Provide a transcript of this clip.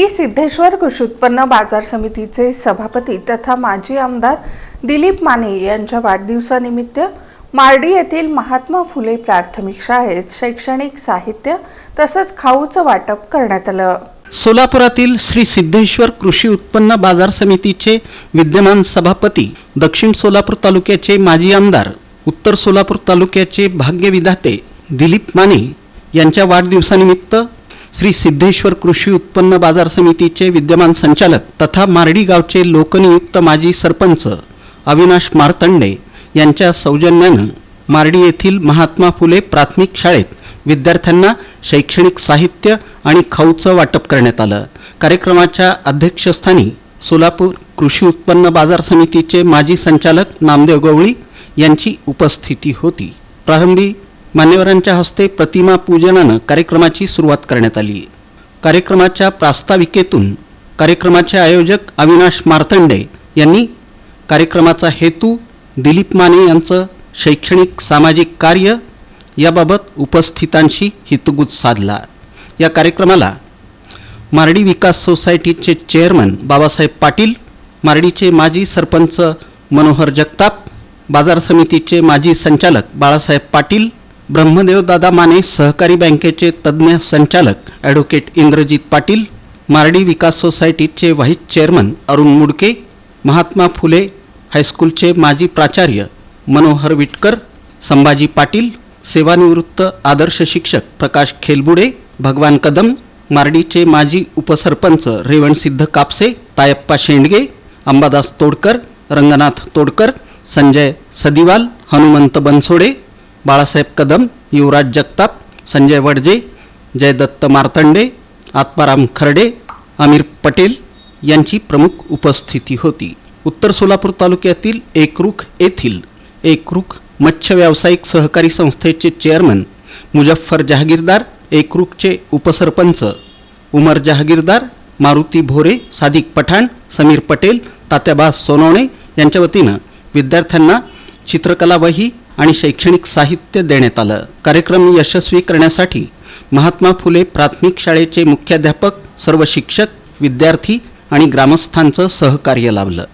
श्री सिद्धेश्वर कृषी उत्पन्न बाजार समितीचे सभापती तथा माजी आमदार दिलीप माने यांच्या वाढदिवसानिमित्त मार्डी येथील महात्मा फुले प्राथमिक शाळेत शैक्षणिक साहित्य तसंच खाऊचं वाटप करण्यात आलं. सोलापुरातील श्री सिद्धेश्वर कृषी उत्पन्न बाजार समितीचे विद्यमान सभापती दक्षिण सोलापूर तालुक्याचे माजी आमदार उत्तर सोलापूर तालुक्याचे भाग्यविधाते दिलीप माने यांच्या वाढदिवसानिमित्त श्री सिद्धेश्वर कृषी उत्पन्न बाजार समितीचे विद्यमान संचालक तथा मार्डी गावचे लोकनियुक्त माजी सरपंच अविनाश मारतंडे यांच्या सौजन्यानं मार्डी येथील महात्मा फुले प्राथमिक शाळेत विद्यार्थ्यांना शैक्षणिक साहित्य आणि खाऊचं वाटप करण्यात आलं. कार्यक्रमाच्या अध्यक्षस्थानी सोलापूर कृषी उत्पन्न बाजार समितीचे माजी संचालक नामदेव गवळी यांची उपस्थिती होती. प्रारंभी मान्यवरांच्या हस्ते प्रतिमा पूजनानं कार्यक्रमाची सुरुवात करण्यात आली. कार्यक्रमाच्या प्रास्ताविकेतून कार्यक्रमाचे आयोजक अविनाश मार्तंडे यांनी कार्यक्रमाचा हेतू दिलीप माने यांचं शैक्षणिक सामाजिक कार्य याबाबत उपस्थितांशी हितगुज साधला. या कार्यक्रमाला मार्डी विकास सोसायटीचे चेअरमन बाबासाहेब पाटील मार्डीचे माजी सरपंच मनोहर जगताप बाजार समितीचे माजी संचालक बाळासाहेब पाटील ब्रह्मदेवदादा माने सहकारी बँकेचे तज्ज्ञ संचालक ॲडव्होकेट इंद्रजित पाटील मारडी विकास सोसायटीचे व्हाईस चेअरमन अरुण मुडके महात्मा फुले हायस्कूलचे माजी प्राचार्य मनोहर विटकर संभाजी पाटील सेवानिवृत्त आदर्श शिक्षक प्रकाश खेलबुडे भगवान कदम मारडीचे माजी उपसरपंच रेवणसिद्ध कापसे तायप्पा शेंडगे अंबादास तोडकर रंगनाथ तोडकर संजय सदिवाल हनुमंत बनसोडे बाळासाहेब कदम युवराज जगताप संजय वडजे जयदत्त मार्तंडे आत्माराम खर्डे आमिर पटेल यांची प्रमुख उपस्थिती होती. उत्तर सोलापूर तालुक्यातील एकरुख येथील एकरुख मत्स्य व्यावसायिक सहकारी संस्थेचे चेअरमन मुजफ्फर जहागीरदार एकरुखचे उपसरपंच उमर जहागीरदार मारुती भोरे सादिक पठाण समीर पटेल तात्याबा सोनवणे यांच्या वतीनं विद्यार्थ्यांना चित्रकला वही आणि शैक्षणिक साहित्य देण्यात आलं. कार्यक्रम यशस्वी करण्यासाठी महात्मा फुले प्राथमिक शाळेचे मुख्याध्यापक सर्व शिक्षक विद्यार्थी आणि ग्रामस्थांचं सहकार्य लाभलं.